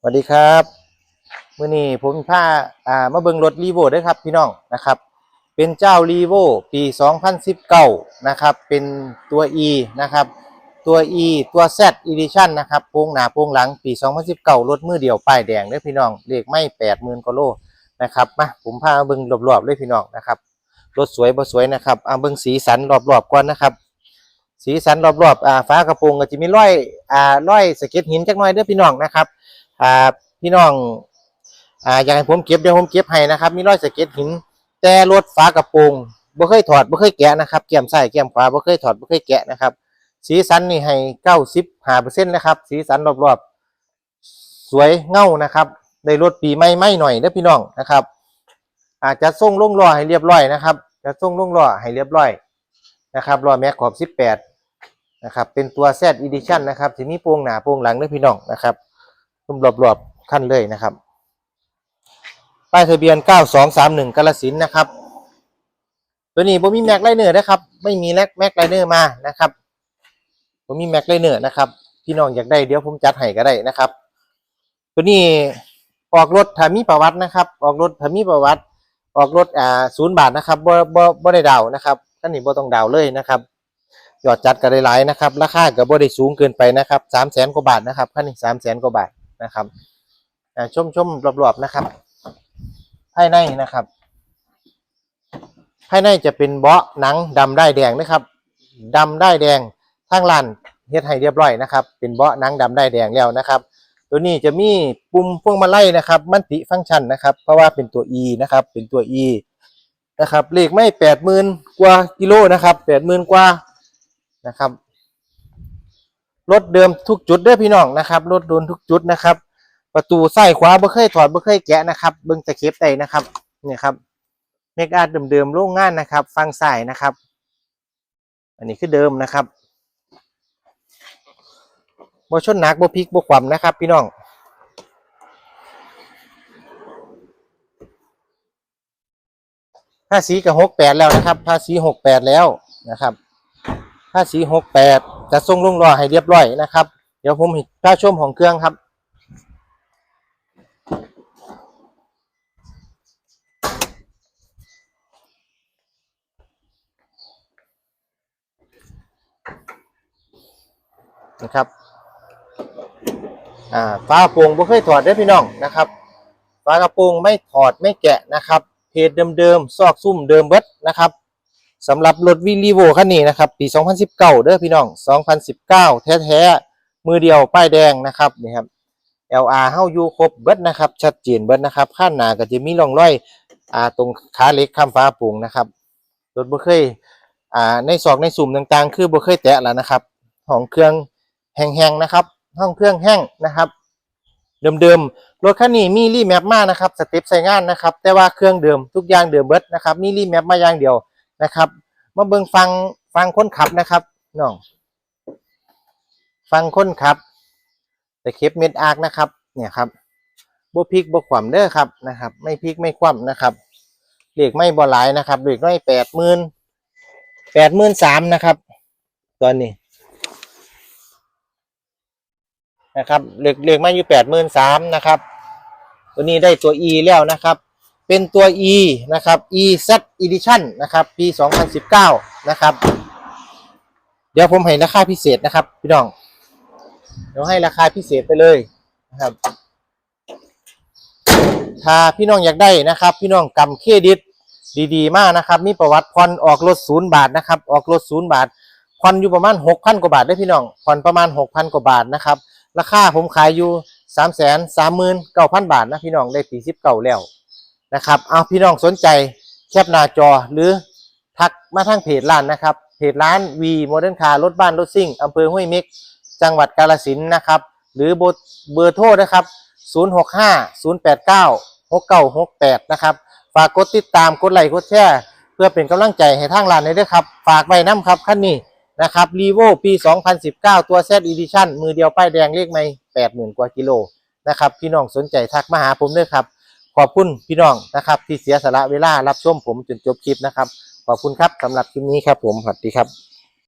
สวัสดีครับมื่อนี้ผมพาอ่ามาเบิ่งรถรีโวด้วยครับพี่น้องนะครับ เป็นเจ้ารีโวปี 2019 นะครับ เป็นตัว E นะครับ ตัว E ตัว Z Edition นะครับโปงหน้าโปงหลังปี 2019 รถมือเดียวป้ายแดงเด้อพี่น้องเลขไม่ 80,000กว่าโลนะครับมาผมพามาเบิ่งรอบๆเลยพี่น้องนะครับรถสวยบ่สวยนะครับเอาเบิ่งสีสันรอบๆก่อนนะครับ สีสันรอบๆอ่าฟ้ากระโปรงก็จะมีร้อยอ่าร้อยสะเก็ดหินจักหน่อยเด้อพี่น้องนะครับ อ่าพี่น้องอ่าอยากให้ผมเก็บเดี๋ยวผมเก็บให้นะครับ มีรอยสะเก็ดหิน แต่รถฝากระโปรงบ่เคยถอดบ่เคยแกะนะครับแก้มซ้ายแก้มขวาบ่เคยถอดบ่เคยแกะนะครับ สีสันนี่ให้เก้าสิบห้าเปอร์เซ็นต์นะครับ สีสันรอบๆ สวยเงานะครับได้รถปีใหม่ไม่หน่อยเด้อพี่น้องนะครับ อาจจะส่งลงล้อให้เรียบร้อยนะครับ จะส่งลงล้อให้เรียบร้อยนะครับล้อแม็กขอบสิบแปดนะครับเป็นตัว Z Edition นนะครับที่มีโปรงหนาโปรงหลังเด้อพี่น้องนะครับ รวมรอบๆขั้นเลยนะครับ ป้ายทะเบียน 9231กาลสินนะครับ ตัวนี้ผมมีแม็กไลเนอร์นะครับ ไม่มีแม็กแม็กไลเนอร์มานะครับผมมีแม็กไลเนอร์นะครับพี่น้องอยากได้เดี๋ยวผมจัดให้ก็ได้นะครับ ตัวนี้ออกรถถามีประวัตินะครับ ออกรถถามีประวัติ ออกรถอ่าศูนย์บาทนะครับบ่บ่บ่ได้ดาวนะครับท่านนี้บ่ต้องดาวเลยนะครับยอดจัดก็ได้หลายนะครับ ราคาก็บ่ได้สูงเกินไปนะครับสามแสนกว่าบาทนะครับคันนี้สามแสนกว่าบาท นะครับอ่าชมชมรอบๆนะครับ ภายในนะครับ ภายในจะเป็นเบาะหนังดำได้แดงนะครับดำได้แดงทางลานเฮ็ดให้เรียบร้อยนะครับ เป็นเบาะหนังดำได้แดงแล้วนะครับ ตัวนี้จะมีปุ่มพวงมาลัยนะครับมันติฟังก์ชันนะครับ เพราะว่าเป็นตัว E นะครับ เป็นตัว E นะครับเลขไม่แปดหมื่นกว่ากิโลนะครับแปดหมื่นกว่านะครับ รถเดิมทุกจุดเด้อพี่น้องนะครับรถโดนทุกจุดนะครับ ประตูซ้ายขวาบ่เคยถอดบ่เคยแกะนะครับ เบิ่งตะเข็บได้นะครับเนี่ยครับเมกอาร์เดิมๆโรงงานนะครับ ฟังซ้ายนะครับ อันนี้คือเดิมนะครับบ่ชนหนักบ่พลิกบ่คว่ำนะครับ พี่น้องภาษีกับหกแปดแล้วนะครับภาษีหกแปดแล้วนะครับ ภาษีหกแปดจะส่งลงรอให้เรียบร้อยนะครับ เดี๋ยวผมให้พาชมของเครื่องครับ นะครับอ่าฝากระโปรงบ่เคยถอดได้พี่น้องนะครับฝากระโปรงไม่ถอดไม่แกะนะครับเพจเดิมๆซอกซุ่มเดิมเบิดนะครับ สำหรับรถวิลีโวคันนี้นะครับ ปี 2019 เด้อพี่น้อง 2019 แท้ๆ มือเดียวป้ายแดงนะครับนี่ครับ LR เฮ้าอยู่ครบเบิดนะครับ ชัดเจนเบิดนะครับข้างหน้าก็จะมีร่องรอยอ่าตรงขาเล็กข้ามฟ้าปร่งนะครับรถบ่เคยอ่าในซอกในสุ่มต่างๆ คือบ่เคยแตะแล้วนะครับห้องเครื่องแห้งๆนะครับ ห้องเครื่องแห้งนะครับเดิมๆรถคันนี้มีรีแมปมานะครับสเต็ปใช้งานนะครับ แต่ว่าเครื่องเดิมทุกอย่างเดิมเบิดนะครับมีรีแมปมาอย่างเดียว นะครับ มาเบิ่งฟังฟังคนขับนะครับน้องฟังคนขับแต่เคปเม็ดอาร์กนะครับ เนี่ยครับบ่พลิกบ่ขวำเด้อครับนะครับ ไม่พลิกไม่คว่ำนะครับเลขไม่บ่หลายนะครับเลขน้อยแปดหมื่นแปดหมื่นสามนะครับ ตอนนี้นะครับเลขเลขมาอยู่แปดหมื่นสามนะครับ ตัวนี้ได้ตัว E แล้วนะครับ เป็นตัว E นะครับ EZ Edition นะครับ ปี 2019 นะครับ เดี๋ยวผมให้ราคาพิเศษนะครับ พี่น้อง เดี๋ยวให้ราคาพิเศษไปเลยนะครับ ถ้าพี่น้องอยากได้นะครับ พี่น้องกำเครดิตดีๆ มากนะครับ มีประวัติผ่อนออกรถศูนย์บาทนะครับ ออกรถศูนย์บาทผ่อนอยู่ประมาณหกพันกว่าบาทได้พี่น้องผ่อนประมาณหกพันกว่าบาทนะครับ ราคาผมขายอยู่สามแสนสามหมื่นเก้าพันบาทนะพี่น้องได้ปีสิบเก่าแล้ว นะครับ เอาพี่น้องสนใจแคปหน้าจอหรือทักมาทางเพจร้านนะครับ เพจร้าน V Modern Car รถบ้านรถซิ่งอำเภอห้วยเม็ก จังหวัดกาฬสินนะครับ หรือเบอร์เบอร์โทรนะครับ 065 089 6968 นะครับ ฝากกดติดตามกดไลค์กดแชร์เพื่อเป็นกำลังใจให้ทางร้านด้วยครับ ฝากไว้น้ำครับคันนี้นะครับรีโวปี 2019 ตัว Z Edition มือเดียวป้ายแดงเลขไม่80,000 กว่ากิโลนะครับ พี่น้องสนใจทักมาหาผมด้วยครับ ขอบคุณพี่น้องนะครับ ที่เสียสละเวลารับชมผมจนจบคลิปนะครับ ขอบคุณครับสำหรับคลิปนี้ครับผมสวัสดีครับ